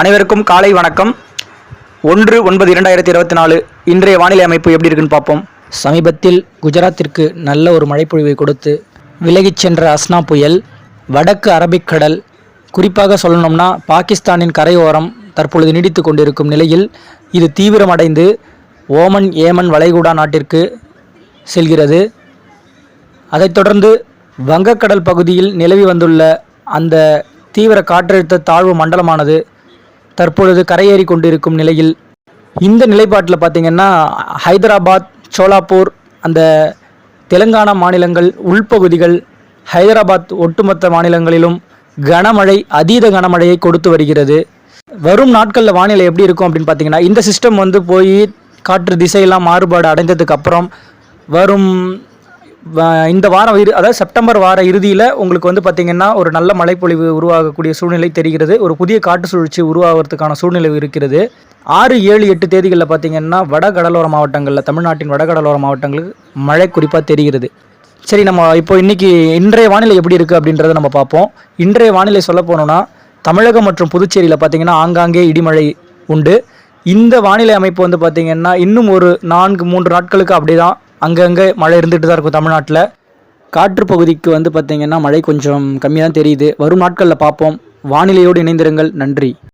அனைவருக்கும் காலை வணக்கம். ஒன்று ஒன்பது இரண்டாயிரத்தி இருபத்தி நாலு இன்றைய வானிலை அமைப்பு எப்படி இருக்குன்னு பார்ப்போம். சமீபத்தில் குஜராத்திற்கு நல்ல ஒரு மழைப்பொழிவை கொடுத்து விலகிச் சென்ற அஸ்னா புயல் வடக்கு அரபிக்கடல் குறிப்பாக சொல்லணும்னா பாகிஸ்தானின் கரையோரம் தற்பொழுது நீடித்து கொண்டிருக்கும் நிலையில் இது தீவிரமடைந்து ஓமன் ஏமன் வளைகுடா நாட்டிற்கு செல்கிறது. அதைத் தொடர்ந்து வங்கக்கடல் பகுதியில் நிலவி வந்துள்ள அந்த தீவிர காற்றழுத்த தாழ்வு மண்டலமானது தற்பொழுது கரையேறி கொண்டிருக்கும் நிலையில் இந்த நிலைப்பாட்டில் பார்த்திங்கன்னா ஹைதராபாத் சோலாப்பூர் அந்த தெலுங்கானா மாநிலங்கள் உள்பகுதிகள் ஹைதராபாத் ஒட்டுமொத்த மாநிலங்களிலும் கனமழை அதீத கனமழையை கொடுத்து வருகிறது. வரும் நாட்களில் வானிலை எப்படி இருக்கும் அப்படின்னு பார்த்தீங்கன்னா இந்த சிஸ்டம் வந்து போய் காற்று திசையெல்லாம் மாறுபாடு அடைந்ததுக்கு அப்புறம் வரும் இந்த வாரம் இரு அதாவது செப்டம்பர் வார இறுதியில் உங்களுக்கு வந்து பார்த்திங்கன்னா ஒரு நல்ல மழைப்பொழிவு உருவாகக்கூடிய சூழ்நிலை தெரிகிறது. ஒரு புதிய காட்டு சுழற்சி உருவாகிறதுக்கான சூழ்நிலை இருக்கிறது. ஆறு ஏழு எட்டு தேதிகளில் பார்த்திங்கன்னா வட கடலோர மாவட்டங்களில் தமிழ்நாட்டின் வடகடலோர மாவட்டங்களுக்கு மழை குறிப்பாக தெரிகிறது. சரி நம்ம இப்போ இன்றைக்கி இன்றைய வானிலை எப்படி இருக்குது அப்படின்றத நம்ம பார்ப்போம். இன்றைய வானிலை சொல்ல போனோம்னா தமிழகம் மற்றும் புதுச்சேரியில் பார்த்திங்கன்னா ஆங்காங்கே இடிமழை உண்டு. இந்த வானிலை அமைப்பு வந்து பார்த்திங்கன்னா இன்னும் ஒரு நான்கு மூன்று நாட்களுக்கு அப்படி தான் அங்கங்கே மழை இருந்துகிட்டு தான் இருக்கும் தமிழ்நாட்டில். காற்று பகுதிக்கு வந்து பார்த்திங்கன்னா மழை கொஞ்சம் கம்மியாக தான் தெரியுது. வரும் நாட்களில் பார்ப்போம். வானிலையோடு இணைந்திருங்கள். நன்றி.